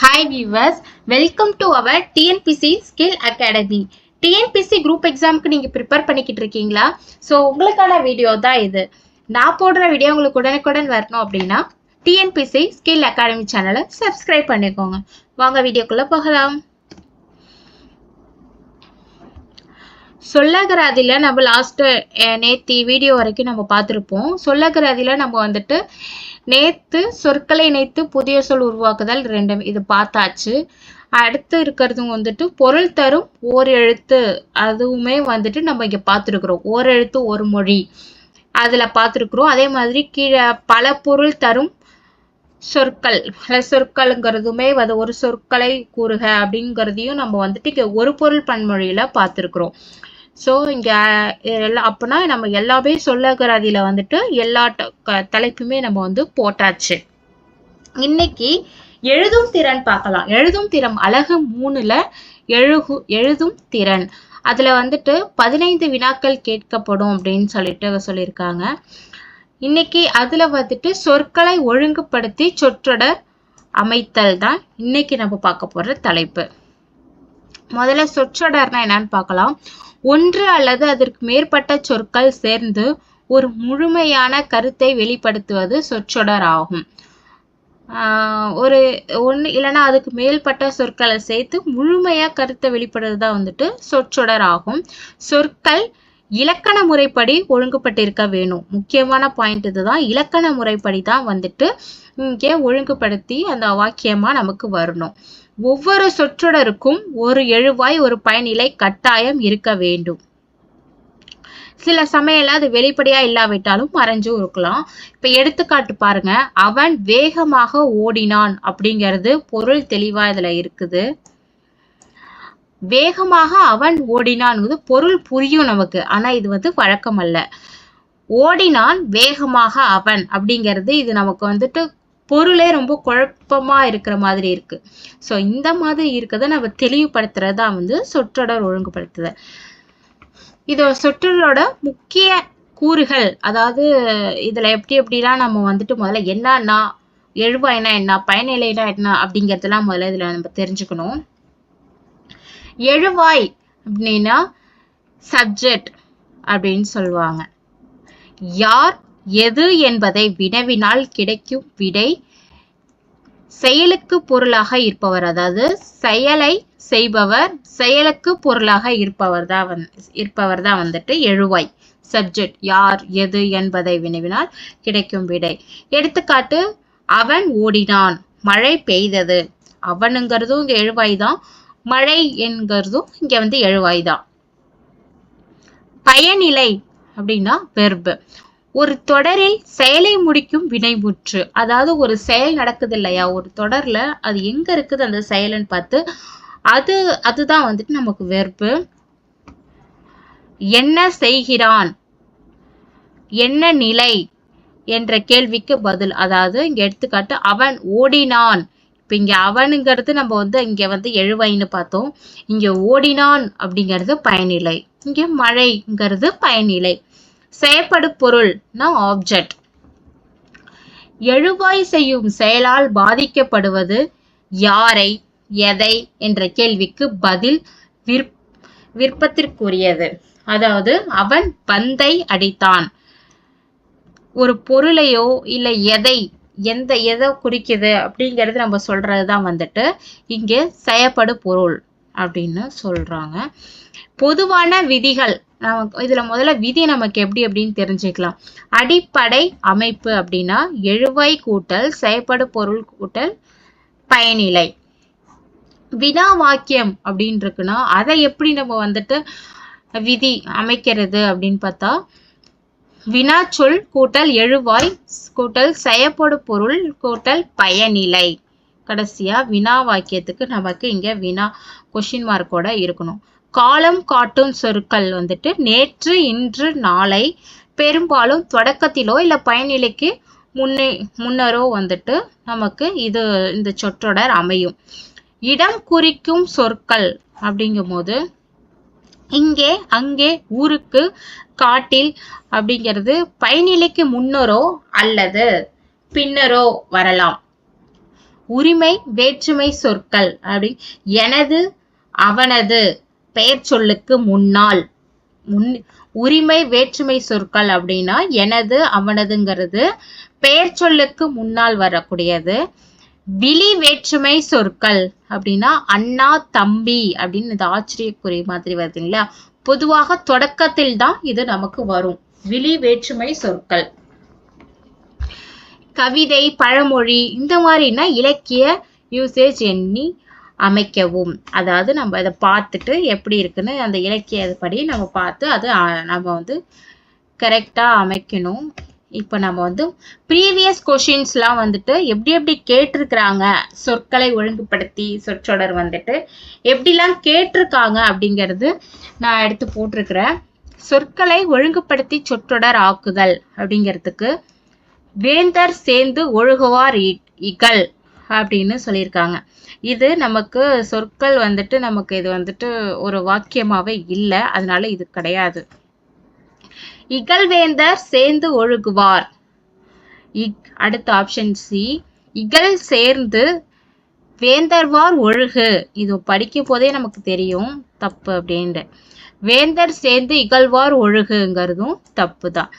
Hi viewers welcome to our TNPSC skill academy TNPSC group எக்ஸாமுக்கு நீங்கள் prepare பண்ணிக்கிட்டு இருக்கீங்களா? ஸோ உங்களுக்கான வீடியோ தான் இது. நான் போடுற வீடியோ உங்களுக்கு உடனுக்குடன் வரணும் அப்படின்னா டிஎன்பிசி ஸ்கில் அகாடமி சேனலை சப்ஸ்கிரைப் பண்ணிக்கோங்க. வாங்க வீடியோக்குள்ளே போகலாம். சொல்லகராதியில் நம்ம லாஸ்ட்டு நேத்தி வீடியோ வரைக்கும் நம்ம பார்த்துருப்போம். சொல்லகராதியில் நம்ம வந்துட்டு நேத்து சொற்களை இணைத்து புதிய சொல் உருவாக்குதல் ரெண்டும் இது பார்த்தாச்சு. அடுத்து இருக்கிறது வந்துட்டு பொருள் தரும் ஓர் எழுத்து அதுவுமே வந்துட்டு நம்ம இங்க பார்த்துருக்குறோம். ஓர் எழுத்து ஒரு மொழி அதுல பார்த்துருக்குறோம். அதே மாதிரி கீழே பல பொருள் தரும் சொற்கள். பல சொற்களுங்கிறதுமே அது ஒரு சொற்களை கூறுக அப்படிங்கிறதையும் நம்ம வந்துட்டு இங்கே ஒரு பொருள் பன்மொழியில பார்த்துருக்குறோம். ஸோ இங்கே எல்லாம் அப்போனா நம்ம எல்லாமே சொல்லகராதியில் வந்துட்டு எல்லா தலைப்புமே நம்ம வந்து போட்டாச்சு. இன்னைக்கு எழுதும் திறன் பார்க்கலாம். எழுதும் திறன் அழகு மூணுல எழுகு எழுதும் திறன். அதுல வந்துட்டு பதினைந்து வினாக்கள் கேட்கப்படும் அப்படின்னு சொல்லிட்டு சொல்லியிருக்காங்க. இன்னைக்கு அதுல வந்துட்டு சொற்களை ஒழுங்குபடுத்தி சொற்றொடர் அமைத்தல் தான் இன்னைக்கு நம்ம பார்க்க போற தலைப்பு. முதல்ல சொற்றொடர்னா என்னன்னு பார்க்கலாம். ஒன்று அல்லது அதற்கு மேற்பட்ட சொற்கள் சேர்ந்து ஒரு முழுமையான கருத்தை வெளிப்படுத்துவது சொற்றொடர் ஆகும் ஒரு ஒன்று இல்லைன்னா அதுக்கு மேல்பட்ட சொற்களை சேர்த்து முழுமையாக கருத்தை வெளிப்படுறது தான் வந்துட்டு சொற்றொடர் ஆகும் சொற்கள் இலக்கண முறைப்படி ஒழுங்குபட்டிருக்க வேணும். முக்கியமான பாயிண்ட் இதுதான். இலக்கண முறைப்படி தான் வந்துட்டு இங்கே ஒழுங்குபடுத்தி அந்த வாக்கியமாக நமக்கு வரணும். ஒவ்வொரு சொற்றொடருக்கும் ஒரு எழுவாய் ஒரு பயனிலை கட்டாயம் இருக்க வேண்டும். சில சமயம்ல அது வெளிப்படையா இல்லாவிட்டாலும் மறைஞ்சும் இருக்கலாம். இப்ப எடுத்துக்காட்டு பாருங்க. அவன் வேகமாக ஓடினான் அப்படிங்கிறது பொருள் தெளிவா இதுல இருக்குது. வேகமாக அவன் ஓடினான்ங்கிறது பொருள் புரியும் நமக்கு. ஆனா இது வந்து வழக்கம் அல்ல. ஓடினான் வேகமாக அவன் அப்படிங்கிறது இது நமக்கு வந்துட்டு பொருளே ரொம்ப குழப்பமா இருக்கிற மாதிரி இருக்கு. ஸோ இந்த மாதிரி இருக்கிறத நம்ம தெளிவுபடுத்துறது தான் வந்து சொற்றொடர் ஒழுங்குபடுத்துதல். இது சொற்றொடரோட முக்கிய கூறுகள் அதாவது இதுல எப்படி எப்படிலாம் நம்ம வந்துட்டு முதல்ல என்னன்னா எழுவாய்னா என்ன பயனிலைனா என்ன அப்படிங்கறதெல்லாம் முதல்ல இதில் நம்ம தெரிஞ்சுக்கணும். எழுவாய் அப்படின்னா சப்ஜெக்ட் அப்படின்னு சொல்லுவாங்க. யார் எது என்பதை வினவினால் கிடைக்கும் விடை செயலுக்கு பொருளாக இருப்பவர். அதாவது செயலை செய்பவர் செயலுக்கு பொருளாக இருப்பவர் தான் வந் இருப்பவர் தான் வந்துட்டு எழுவாய். சப்ஜெக்ட் யார் எது என்பதை வினவினால் கிடைக்கும் விடை. எடுத்துக்காட்டு அவன் ஓடினான் மழை பெய்தது. அவனுங்கிறதும் இங்க எழுவாய் தான் மழை என்கிறதும் இங்க வந்து எழுவாய் தான். பயனிலை அப்படின்னா வெர்பு ஒரு தொடரில் செயலை முடிக்கும் வினைமுற்று. அதாவது ஒரு செயல் நடக்குது இல்லையா? ஒரு தொடர்ல அது எங்க இருக்குது அந்த செயல்னு பார்த்து அது அதுதான் வந்துட்டு நமக்கு வெறுப்பு. என்ன செய்கிறான்? என்ன நிலை? என்ற கேள்விக்கு பதில். அதாவது இங்க எடுத்துக்காட்டு அவன் ஓடினான். இப்ப இங்க அவனுங்கிறது நம்ம வந்து இங்க வந்து எழுவைன்னு பார்த்தோம். இங்க ஓடினான் அப்படிங்கிறது பயனிலை. இங்க மழைங்கிறது பயனிலை. செயற்படு பொருள்னா ஆப்ஜெக்ட் எழுவாய் செய்யும் செயலால் பாதிக்கப்படுவது யாரை எதை என்ற கேள்விக்கு பதில் விற் விருப்பத்திற்குரியது. அதாவது அவன் பந்தை அடித்தான். ஒரு பொருளையோ இல்லை எதை எந்த எதை குறிக்குது அப்படிங்கிறது நம்ம சொல்றது தான் வந்துட்டு இங்கே செயப்படு பொருள் அப்படின்னு சொல்றாங்க. பொதுவான விதிகள் இதுல முதல்ல விதி நமக்கு எப்படி அப்படின்னு தெரிஞ்சுக்கலாம். அடிப்படை அமைப்பு அப்படின்னா எழுவாய் கூட்டல் செயற்படு பொருள் கூட்டல் பயனிலை. வினா வாக்கியம் அப்படின்னு இருக்குன்னா அதை எப்படி நம்ம வந்துட்டு விதி அமைக்கிறது அப்படின்னு பார்த்தா வினாச்சொல் கூட்டல் எழுவாய் கூட்டல் செயப்படு பொருள் கூட்டல் பயனிலை. கடைசியா வினா வாக்கியத்துக்கு நமக்கு இங்க வினா கொஷின் மார்க்கோட இருக்கணும். காலம் காட்டும் சொற்கள் வந்துட்டு நேற்று இன்று நாளை பெரும்பாலும் தொடக்கத்திலோ இல்ல பயனிலைக்கு முன்னே முன்னரோ வந்துட்டு நமக்கு இது இந்த சொற்றொடர் அமையும். இடம் குறிக்கும் சொற்கள் அப்படிங்கும்போது இங்கே அங்கே ஊருக்கு காட்டில் அப்படிங்கிறது பயனிலைக்கு முன்னரோ அல்லது பின்னரோ வரலாம். உரிமை வேற்றுமை சொற்கள் அப்படி எனது அவனது பெயர் சொல்லுக்கு முன்னால். முன் உரிமை வேற்றுமை சொற்கள் அப்படின்னா எனது அவனதுங்கிறது பெயர் சொல்லுக்கு முன்னால் வரக்கூடியது. விழி வேற்றுமை சொற்கள் அப்படின்னா அண்ணா தம்பி அப்படின்னு இந்த ஆச்சரியக்குறி மாதிரி வருதுங்களா பொதுவாக தொடக்கத்தில் தான் இது நமக்கு வரும். விழி வேற்றுமை சொற்கள். கவிதை பழமொழி இந்த மாதிரினா இலக்கிய யூசேஜ் எண்ணி அமைக்கவும். அதாவது நம்ம அதை பார்த்துட்டு எப்படி இருக்குன்னு அந்த இலக்கியப்படி நம்ம பார்த்து அது நம்ம வந்து கரெக்டாக அமைக்கணும். இப்போ நம்ம வந்து ப்ரீவியஸ் கொஷின்ஸ்லாம் வந்துட்டு எப்படி எப்படி கேட்டிருக்கிறாங்க? சொற்களை ஒழுங்குபடுத்தி சொற்றொடர் வந்துட்டு எப்படிலாம் கேட்டிருக்காங்க அப்படிங்கிறது நான் எடுத்து போட்டிருக்கிறேன். சொற்களை ஒழுங்குபடுத்தி சொற்றொடர் ஆக்குதல் அப்படிங்கிறதுக்கு வேந்தர் சேர்ந்து ஒழுகுவார் இகல் அப்படின்னு சொல்லியிருக்காங்க. இது நமக்கு சொற்கள் வந்துட்டு நமக்கு இது வந்துட்டு ஒரு வாக்கியமாவே இல்லை. அதனால இது கிடையாது. இகழ்வேந்தர் சேர்ந்து ஒழுகுவார். இக் அடுத்த ஆப்ஷன் சி இகழ் சேர்ந்து வேந்தர்வார் ஒழுகு. இது படிக்கும் போதே நமக்கு தெரியும் தப்பு அப்படின்ட்டு. வேந்தர் சேர்ந்து இகழ்வார் ஒழுகுங்கிறதும் தப்பு தான்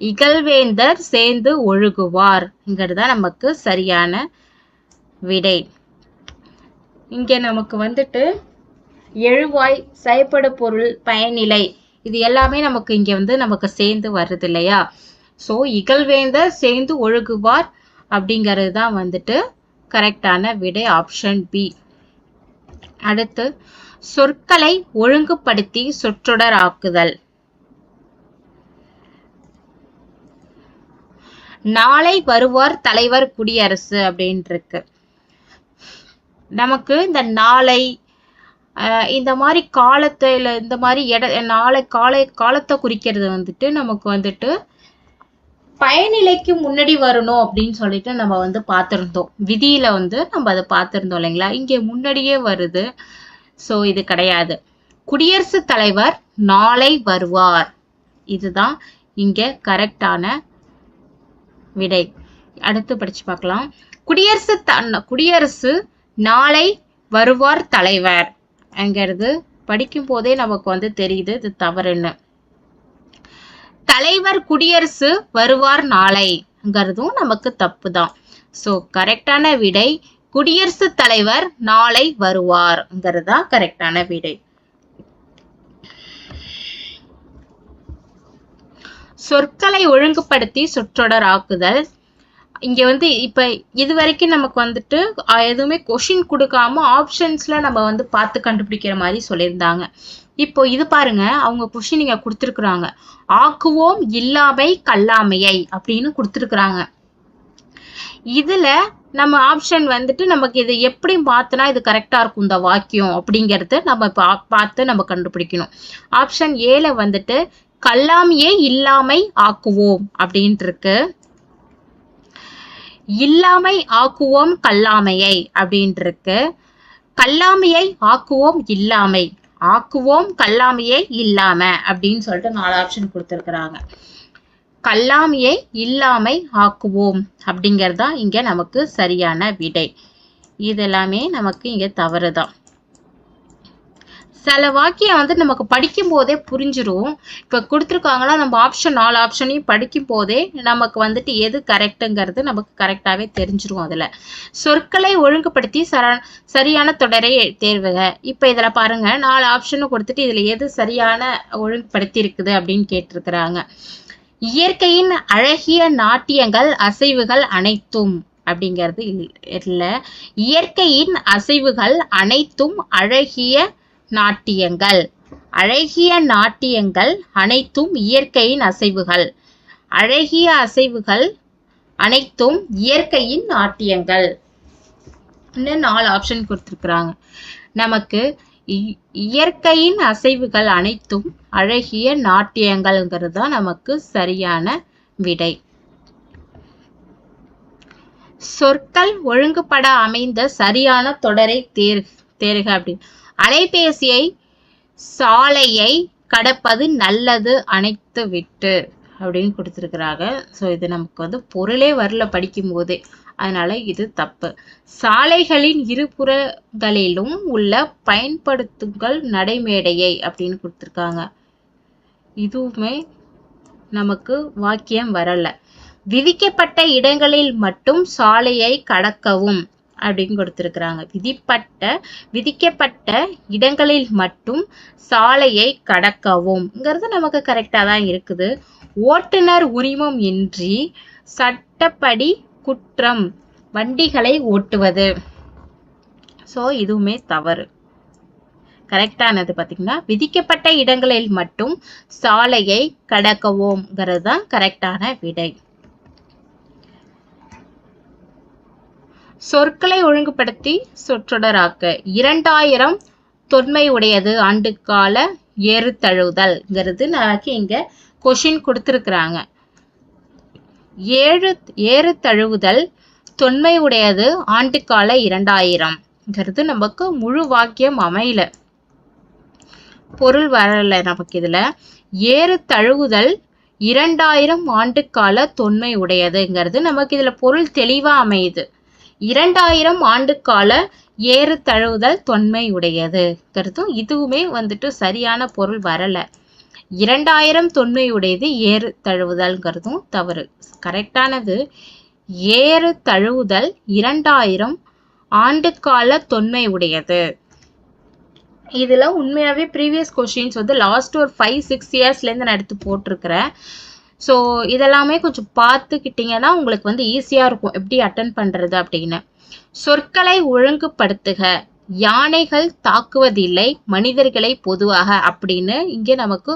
இகழ்வேந்தர் சேர்ந்து ஒழுகுவார்ங்கிறது தான் நமக்கு சரியான விடை. இங்கே நமக்கு வந்துட்டு எழுவாய் செயற்படு பொருள் பயனிலை. இது எல்லாமே நமக்கு இங்கே வந்து நமக்கு சேர்ந்து வருது இல்லையா ஸோ இகழ்வேந்த சேர்ந்து ஒழுகுவார் அப்படிங்கிறது தான் வந்துட்டு கரெக்டான விடை ஆப்ஷன் பி அடுத்து சொற்களை ஒழுங்குபடுத்தி சொற்றொடர் ஆக்குதல். நாளை வருவார் தலைவர் குடியரசு அப்படின்ட்டு இருக்கு நமக்கு இந்த நாளை இந்த மாதிரி காலத்தில் இந்த மாதிரி இட நாளை காலை காலத்தை குறிக்கிறது வந்துட்டு நமக்கு வந்துட்டு பயனிலைக்கு முன்னாடி வரணும் அப்படின்னு சொல்லிட்டு நம்ம வந்து பார்த்துருந்தோம். விதியில வந்து நம்ம அதை பார்த்துருந்தோம் இல்லைங்களா? இங்கே முன்னாடியே வருது. ஸோ இது கிடையாது. குடியரசுத் தலைவர் நாளை வருவார். இதுதான் இங்கே கரெக்டான விடை. அடுத்து படிச்சு பார்க்கலாம். குடியரசு த- குடியரசு நாளை வருவார் தலைவர். அங்கிறது படிக்கும் போதே நமக்கு வந்து தெரியுது இது தவறுன்னு. தலைவர் குடியரசு வருவார் நாளைங்கிறதும் நமக்கு தப்பு தான் ஸோ கரெக்டான விடை குடியரசு தலைவர் நாளை வருவார்ங்கிறது தான் கரெக்டான விடை. சொற்களை ஒழுங்குபடுத்தி சொற்றொடர் ஆக்குதல் இங்க வந்து இப்ப இது வரைக்கும் நமக்கு வந்துட்டு எதுவுமே கொஷின் கொடுக்காம ஆப்ஷன்ஸ்ல நம்ம வந்து பார்த்து கண்டுபிடிக்கிற மாதிரி சொல்லியிருந்தாங்க. இப்போ இது பாருங்க அவங்க கொஷின் இங்க கொடுத்துருக்குறாங்க. ஆக்குவோம் இல்லாமை கல்லாமையை அப்படின்னு கொடுத்துருக்குறாங்க. இதுல நம்ம ஆப்ஷன் வந்துட்டு நமக்கு இது எப்படி பார்த்தனா இது கரெக்டா இருக்கும் இந்த வாக்கியம் அப்படிங்கறத நம்ம பா- பார்த்து நம்ம கண்டுபிடிக்கணும். ஆப்ஷன் ஏல வந்துட்டு கல்லாமையே இல்லாமை ஆக்குவோம் அப்படின்ட்டு இருக்கு. இல்லாமை ஆக்குவோம் கல்லாமையை அப்படின்ட்டு இருக்கு கல்லாமையை ஆக்குவோம் இல்லாமை. ஆக்குவோம் கல்லாமையை இல்லாம அப்படின்னு சொல்லிட்டு நாலு ஆப்ஷன் கொடுத்துருக்குறாங்க. கல்லாமையை இல்லாமை ஆக்குவோம் அப்படிங்கிறது தான் இங்க நமக்கு சரியான விடை. இதெல்லாமே நமக்கு நமக்கு இங்க தவறுதான். சில வாக்கியம் வந்து நமக்கு படிக்கும் போதே புரிஞ்சிடும் இப்போ கொடுத்துருக்காங்களா நம்ம ஆப்ஷன் நாலு ஆப்ஷனையும் படிக்கும் போதே நமக்கு வந்துட்டு எது கரெக்டுங்கிறது நமக்கு கரெக்டாகவே தெரிஞ்சிடும் அதில். சொற்களை ஒழுங்குபடுத்தி சர சரியான தொடரை தேர்வுக. இப்போ இதில் பாருங்க நாலு ஆப்ஷனும் கொடுத்துட்டு இதில் எது சரியான ஒழுங்குபடுத்தி இருக்குது அப்படின்னு கேட்டிருக்கிறாங்க. இயற்கையின் அழகிய நாட்டியங்கள் அசைவுகள் அனைத்தும் அப்படிங்கிறது இல்லை. இயற்கையின் அசைவுகள் அனைத்தும் அழகிய நாட்டியங்கள். அழகிய நாட்டியங்கள் அனைத்தும் இயற்கையின் அசைவுகள். அழகிய அசைவுகள் அனைத்தும் இயற்கையின் நாட்டியங்கள். நாலு ஆப்ஷன் கொடுத்துருக்குறாங்க. நமக்கு இயற்கையின் அசைவுகள் அனைத்தும் அழகிய நாட்டியங்கள்ங்கிறது தான் நமக்கு சரியான விடை. சொற்கள் ஒழுங்குபட அமைந்த சரியான தொடரை தேர் தேர்க அப்படின்னு. அலைபேசியை சாலையை கடப்பது நல்லது அணைத்து விட்டு அப்படின்னு கொடுத்துருக்குறாங்க. ஸோ இது நமக்கு வந்து பொருளே வரல படிக்கும் போதே. அதனால இது தப்பு. சாலைகளின் இருபுறங்களிலும் உள்ள பயன்படுத்துங்கள் நடைமேடையை அப்படின்னு கொடுத்துருக்காங்க. இதுவுமே நமக்கு வாக்கியம் வரல. விதிக்கப்பட்ட இடங்களில் மட்டும் சாலையை கடக்கவும் அப்படின்னு கொடுத்துருக்குறாங்க. விதிப்பட்ட விதிக்கப்பட்ட இடங்களில் மட்டும் சாலையை கடக்கவும்ங்கிறது நமக்கு கரெக்டாக தான் இருக்குது. ஓட்டுநர் உரிமம் இன்றி சட்டப்படி குற்றம் வண்டிகளை ஓட்டுவது. ஸோ இதுவுமே தவறு. கரெக்டானது பார்த்தீங்கன்னா விதிக்கப்பட்ட இடங்களில் மட்டும் சாலையை கடக்கவோங்கிறது தான் கரெக்டான விடை. சொற்களை ஒழுங்குபடுத்தி சொற்றொடராக்க. இரண்டாயிரம் தொன்மை உடையது ஆண்டுக்கால ஏறு தழுவுதல்ங்கிறது நமக்கு இங்க கொஷின் கொடுத்துருக்குறாங்க. ஏழு ஏறு தழுவுதல் தொன்மை உடையது ஆண்டுக்கால இரண்டாயிரம்ங்கிறது நமக்கு முழு வாக்கியம் அமையல. பொருள் வரல நமக்கு இதுல. ஏறு தழுவுதல் இரண்டாயிரம் ஆண்டு கால தொன்மை உடையதுங்கிறது நமக்கு இதுல பொருள் தெளிவா அமையுது. இரண்டாயிரம் ஆண்டு கால ஏறு தழுவுதல் தொன்மை உடையதுங்கிறதும் இதுவுமே வந்துட்டு சரியான பொருள் வரலை. இரண்டாயிரம் தொன்மை உடையது ஏறு தழுவுதல்ங்கிறதும் தவறு. கரெக்டானது. ஏறு தழுவுதல் இரண்டாயிரம் ஆண்டு கால தொன்மை உடையது இதில் உண்மையாவே ப்ரீவியஸ் கொஷின்ஸ் வந்து லாஸ்ட் ஒரு ஃபைவ் சிக்ஸ் இயர்ஸ்லேருந்து நான் எடுத்து போட்டிருக்கிறேன். ஸோ இதெல்லாமே கொஞ்சம் பார்த்துக்கிட்டிங்கன்னா உங்களுக்கு வந்து ஈஸியாக இருக்கும். எப்படி அட்டன் பண்ணுறது அப்படின்னு. சொற்களை ஒழுங்குபடுத்துக. யானைகள் தாக்குவதில்லை மனிதர்களை பொதுவாக அப்படின்னு இங்கே நமக்கு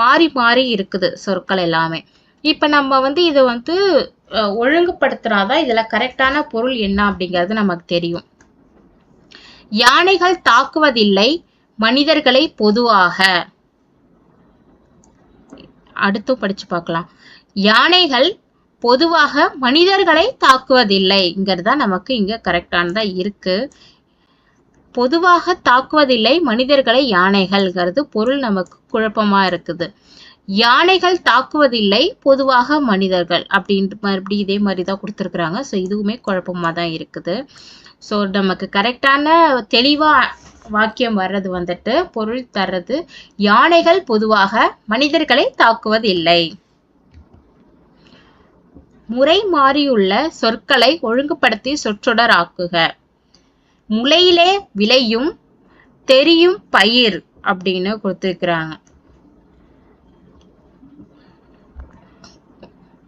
மாறி மாறி இருக்குது சொற்கள் எல்லாமே. இப்போ நம்ம வந்து இதை வந்து ஒழுங்குபடுத்துனாதான் இதில் கரெக்டான பொருள் என்ன அப்படிங்கிறது நமக்கு தெரியும். யானைகள் தாக்குவதில்லை மனிதர்களை பொதுவாக. அடுத்து படிச்சு பார்க்கலாம். யானைகள் பொதுவாக மனிதர்களை தாக்குவதில்லைங்கிறது தான் நமக்கு இங்க கரெக்டானதா இருக்கு. பொதுவாக தாக்குவதில்லை மனிதர்களை யானைகள்ங்கிறது பொருள் நமக்கு குழப்பமா இருக்குது. யானைகள் தாக்குவதில்லை பொதுவாக மனிதர்கள் அப்படின்ட்டு மறுபடியும் இதே மாதிரி தான் கொடுத்துருக்குறாங்க. ஸோ இதுவுமே குழப்பமாக தான் இருக்குது. ஸோ நமக்கு கரெக்டான தெளிவாக வாக்கியம் வர்றது வந்துட்டு பொருள் தர்றது யானைகள் பொதுவாக மனிதர்களை தாக்குவதில்லை. முறை மாறியுள்ள சொற்களை ஒழுங்குபடுத்தி சொற்றொடர் ஆக்குக. முளையிலே விளையும் தெரியும் பயிர் அப்படின்னு கொடுத்துருக்குறாங்க.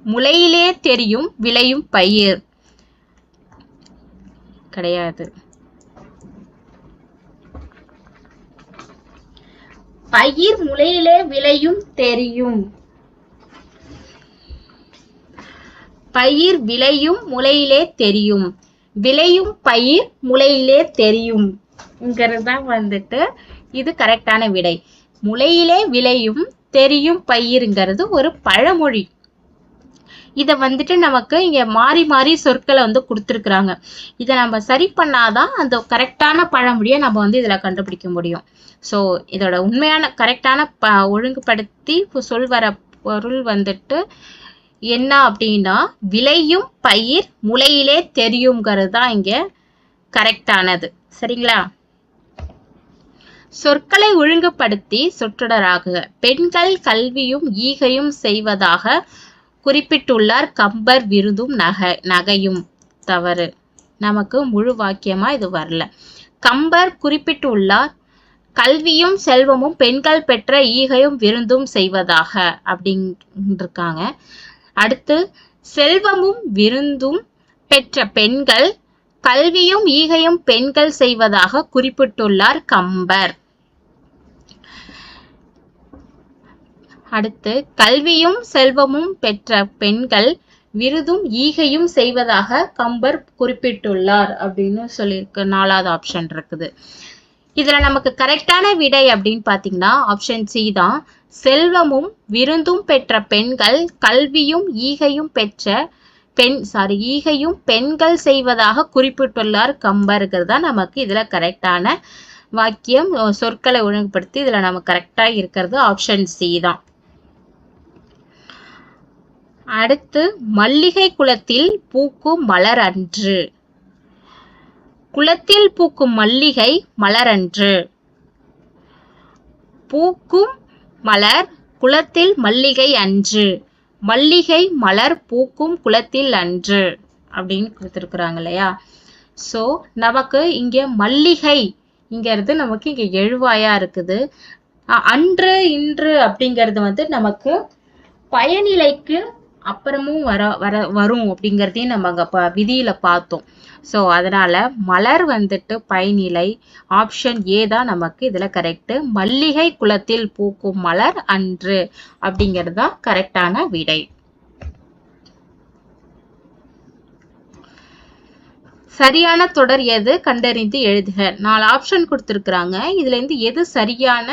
முளையிலே தெரியும் விளையும் பயிர். கிடையாது. பயிர் முளையிலே விளையும் தெரியும். பயிர் விளையும் முளையிலே தெரியும். விளையும் பயிர் முளையிலே தெரியும். தான் வந்துட்டு இது கரெக்டான விடை. முளையிலே விளையும் தெரியும் பயிருங்கிறது ஒரு பழமொழி. இதை வந்துட்டு நமக்கு இங்க மாறி மாறி சொற்களை வந்து கொடுத்துருக்குறாங்க. இதை நம்ம சரி பண்ணாதான் அந்த கரெக்டான பழமொழியை நம்ம வந்து இதுல கண்டுபிடிக்க முடியும். ஸோ இதோட உண்மையான கரெக்டான ப ஒழுங்குபடுத்தி சொல் வர பொருள் வந்துட்டு என்ன அப்படின்னா விளையும் பயிர் முளையிலே தெரியுங்கிறது தான் இங்க கரெக்டானது. சரிங்களா? சொற்களை ஒழுங்குபடுத்தி சொற்றொடராகுக. பெண்கள் கல்வியும் ஈகையும் செய்வதாக குறிப்பிட்டுள்ளார் கம்பர் விருதும் நகை நகையும் தவறு. நமக்கு முழு வாக்கியமா இது வரல. கம்பர் குறிப்பிட்டுள்ளார் கல்வியும் செல்வமும் பெண்கள் பெற்ற ஈகையும் விருந்தும் செய்வதாக அப்படின்றிருக்காங்க. அடுத்து செல்வமும் விருந்தும் பெற்ற பெண்கள் கல்வியும் ஈகையும் பெண்கள் செய்வதாக குறிப்பிட்டுள்ளார் கம்பர். அடுத்து கல்வியும் செல்வமும் பெற்ற பெண்கள் விருதும் ஈகையும் செய்வதாக கம்பர் குறிப்பிட்டுள்ளார் அப்படின்னு சொல்லியிருக்கு. நாலாவது ஆப்ஷன் இருக்குது. இதுல நமக்கு கரெக்டான விடை அப்படின்னு பாத்தீங்கன்னா ஆப்ஷன் சி தான். செல்வமும் விருந்தும் பெற்ற பெண்கள் கல்வியும் ஈகையும் பெற்ற பெண் சாரி ஈகையும் பெண்கள் செய்வதாக குறிப்பிட்டுள்ளார் கம்பருங்கிறது தான் நமக்கு இதுல கரெக்டான வாக்கியம் சொற்களை ஒழுங்குபடுத்தி இதுல நமக்கு கரெக்டா இருக்கிறது ஆப்ஷன் சி தான். அடுத்து மல்லிகை குளத்தில் பூக்கும் மலர் அன்று குளத்தில் பூக்கும் மல்லிகை மலரன்று. பூக்கும் மலர் குளத்தில் மல்லிகை அன்று. மல்லிகை மலர் பூக்கும் குளத்தில் அன்று அப்படின்னு கொடுத்துருக்குறாங்க இல்லையா? ஸோ நமக்கு இங்கே மல்லிகை இங்கிறது நமக்கு இங்கே எழுவாயா இருக்குது. அன்று இன்று அப்படிங்கிறது வந்து நமக்கு பயனிலைக்கு அப்புறமும் வர வர வரும் அப்படிங்கிறதையும் நம்ம அங்கே ப விதியில் பார்த்தோம். ஸோ அதனால மலர் வந்துட்டு பயனிலை ஆப்ஷன் ஏ தான் நமக்கு இதில் கரெக்டு மல்லிகை குளத்தில் பூக்கும் மலர் அன்று அப்படிங்கிறது தான் கரெக்டான விடை. சரியான தொடர் எது? கண்டறிந்து எழுதுக. நாலு ஆப்ஷன் கொடுத்துருக்குறாங்க. இதுல இருந்து எது சரியான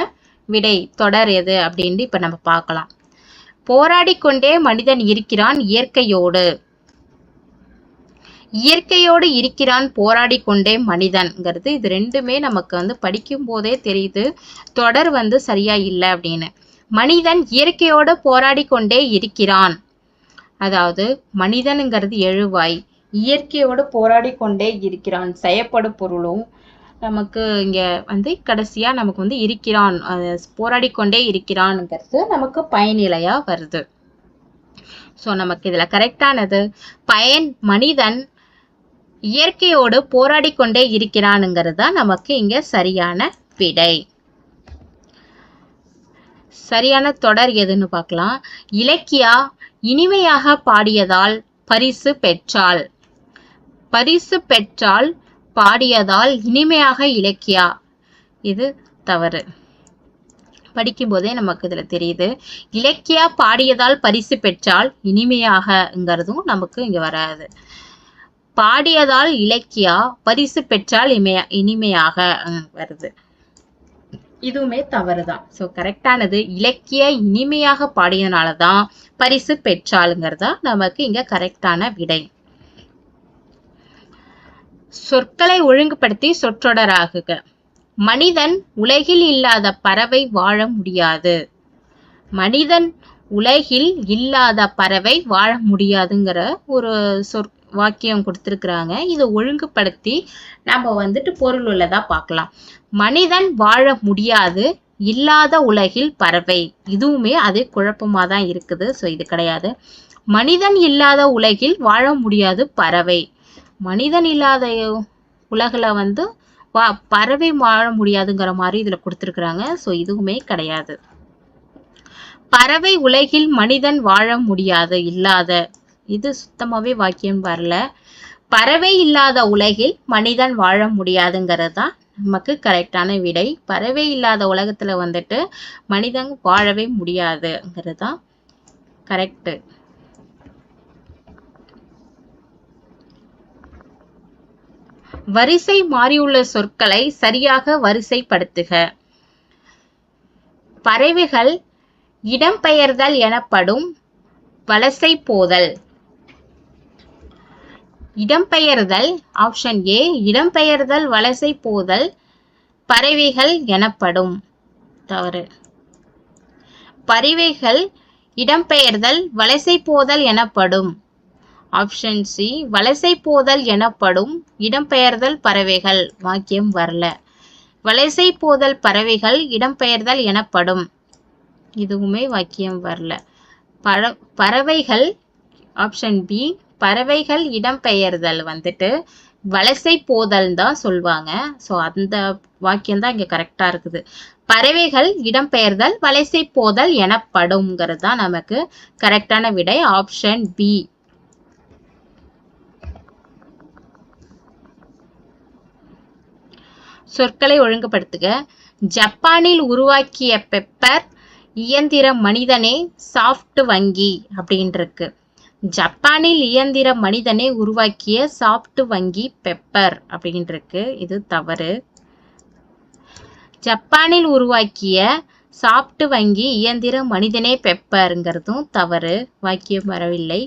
விடை? தொடர் எது? அப்படின்ட்டு இப்ப நம்ம பார்க்கலாம். போராடிக்கொண்டே மனிதன் இருக்கிறான் இயற்கையோடு. இயற்கையோடு இருக்கிறான் போராடி கொண்டே மனிதன்ங்கிறது இது ரெண்டுமே நமக்கு வந்து படிக்கும் போதே தெரியுது. தொடர் வந்து சரியா இல்லை அப்படின்னு. மனிதன் இயற்கையோடு போராடி கொண்டே இருக்கிறான். அதாவது மனிதனுங்கிறது எழுவாய். இயற்கையோடு போராடி கொண்டே இருக்கிறான். செயப்படு பொருளும் நமக்கு இங்க வந்து கடைசியா நமக்கு வந்து இருக்கிறான். போராடி கொண்டே இருக்கிறான்ங்கிறது நமக்கு பயனிலையா வருது. ஸோ நமக்கு இதுல கரெக்டானது பயன் மனிதன் இயற்கையோடு போராடி கொண்டே இருக்கிறானுங்கிறது தான் நமக்கு இங்க சரியான விடை. சரியான தொடர் எதுன்னு பார்க்கலாம். இலக்கியா இனிமையாக பாடியதால் பரிசு பெற்றாள். பரிசு பெற்றால் பாடியதால் இனிமையாக இலக்கியா? இது தவறு. படிக்கும்போதே நமக்கு இதில் தெரியுது. இலக்கியா பாடியதால் பரிசு பெற்றால் இனிமையாகங்கிறதும் நமக்கு இங்கே வராது. பாடியதால் இலக்கியா பரிசு பெற்றால் இமையா இனிமையாக வருது. இதுவுமே தவறுதான். ஸோ கரெக்டானது இலக்கிய இனிமையாக பாடியதுனால தான் பரிசு பெற்றாளுங்கிறதா நமக்கு இங்கே கரெக்டான விடை. சொற்களை ஒழுங்குபடுத்தி சொற்றொடராகுக. மனிதன் உலகில் இல்லாத பறவை வாழ முடியாது. மனிதன் உலகில் இல்லாத பறவை வாழ முடியாதுங்கிற ஒரு சொற் வாக்கியம் கொடுத்துருக்குறாங்க. இதை ஒழுங்குபடுத்தி நம்ம வந்துட்டு பொருள் உள்ளதா பார்க்கலாம். மனிதன் வாழ முடியாது இல்லாத உலகில் பறவை. இதுவுமே அதே குழப்பமாக தான் இருக்குது. ஸோ இது கிடையாது. மனிதன் இல்லாத உலகில் வாழ முடியாது பறவை. மனிதன் இல்லாத உலகில் வந்து வா பறவை வாழ முடியாதுங்கிற மாதிரி இதில் கொடுத்துருக்குறாங்க. ஸோ இதுவுமே கிடையாது. பறவை உலகில் மனிதன் வாழ முடியாது இல்லாத. இது சுத்தமாவே வாக்கியம் வரல. பறவை இல்லாத உலகில் மனிதன் வாழ முடியாதுங்கிறது தான் நமக்கு கரெக்டான விடை. பறவை இல்லாத உலகத்துல வந்துட்டு மனிதன் வாழவே முடியாதுங்கிறது தான் கரெக்ட் வரிசை மாறியுள்ள சொற்களை சரியாக வரிசைப்படுத்துக. பறவைகள் இடம்பெயர்தல் எனப்படும் வலசை போதல். இடம்பெயர்தல் ஆப்ஷன் ஏ இடம்பெயர்தல் வலசை போதல் பறவைகள் எனப்படும். தவறு. பறவைகள் இடம்பெயர்தல் வலசை போதல் எனப்படும். ஆப்ஷன் சி வலசை போதல் எனப்படும் இடம்பெயர்தல் பறவைகள். வாக்கியம் வரல. வலசை போதல் பறவைகள் இடம்பெயர்தல் எனப்படும். இதுவுமே வாக்கியம் வரல. பற பறவைகள் ஆப்ஷன் பி பறவைகள் இடம்பெயர்தல் வந்துட்டு வலசை போதல் தான் சொல்லுவாங்க ஸோ அந்த வாக்கியம் தான் இங்கே கரெக்டாக இருக்குது. பறவைகள் இடம்பெயர்தல் வலசை போதல் எனப்படும்ங்கிறது தான் நமக்கு கரெக்டான விடை. ஆப்ஷன் பி சொற்களை ஒழுங்குபடுத்துக. ஜப்பானில் உருவாக்கிய பெப்பர் இயந்திர மனிதனே சாஃப்ட் வங்கி அப்படின்றிருக்கு ஜப்பானில் இயந்திர மனிதனை உருவாக்கிய சாஃப்ட் வங்கி பெப்பர் அப்படின்றிருக்கு இது தவறு. ஜப்பானில் உருவாக்கிய சாஃப்ட் வங்கி இயந்திர மனிதனே பெப்பர்ங்கிறதும் தவறு. வாக்கியம் வரவில்லை.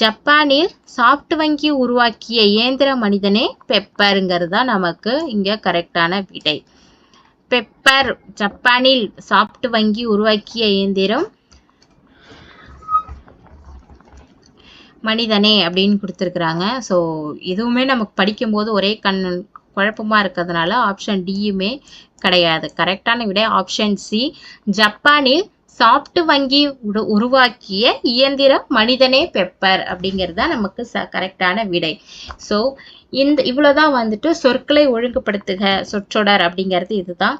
ஜப்பானில் சாஃப்ட் வங்கி உருவாக்கிய இயந்திர மனிதனே பெப்பருங்கிறது தான் நமக்கு இங்க கரெக்டான விடை. பெப்பர் ஜப்பானில் சாஃப்ட் வங்கி உருவாக்கிய இயந்திரம் மனிதனே அப்படின்னு கொடுத்துருக்குறாங்க. ஸோ இதுவுமே நமக்கு படிக்கும்போது ஒரே கண் குழப்பமா இருக்கிறதுனால ஆப்ஷன் டியுமே கிடையாது. கரெக்டான விடை ஆப்ஷன் சி ஜப்பானில் சாப்ட் வங்கி உரு- உருவாக்கிய இயந்திர மனிதனே பெப்பர் அப்படிங்கிறது தான் நமக்கு ச கரெக்டான விடை. ஸோ இந்த இவ்வளோதான் வந்துட்டு சொற்களை ஒழுங்குபடுத்துக சொற்றொடர் அப்படிங்கிறது இதுதான்.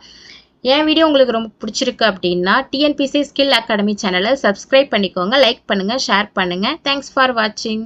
என் வீடியோ உங்களுக்கு ரொம்ப பிடிச்சிருக்கு அப்படின்னா டிஎன்பிசி ஸ்கில் அகாடமி சேனலை சப்ஸ்கிரைப் பண்ணிக்கோங்க லைக் பண்ணுங்கள் ஷேர் பண்ணுங்கள் தேங்க்ஸ் ஃபார் வாட்சிங்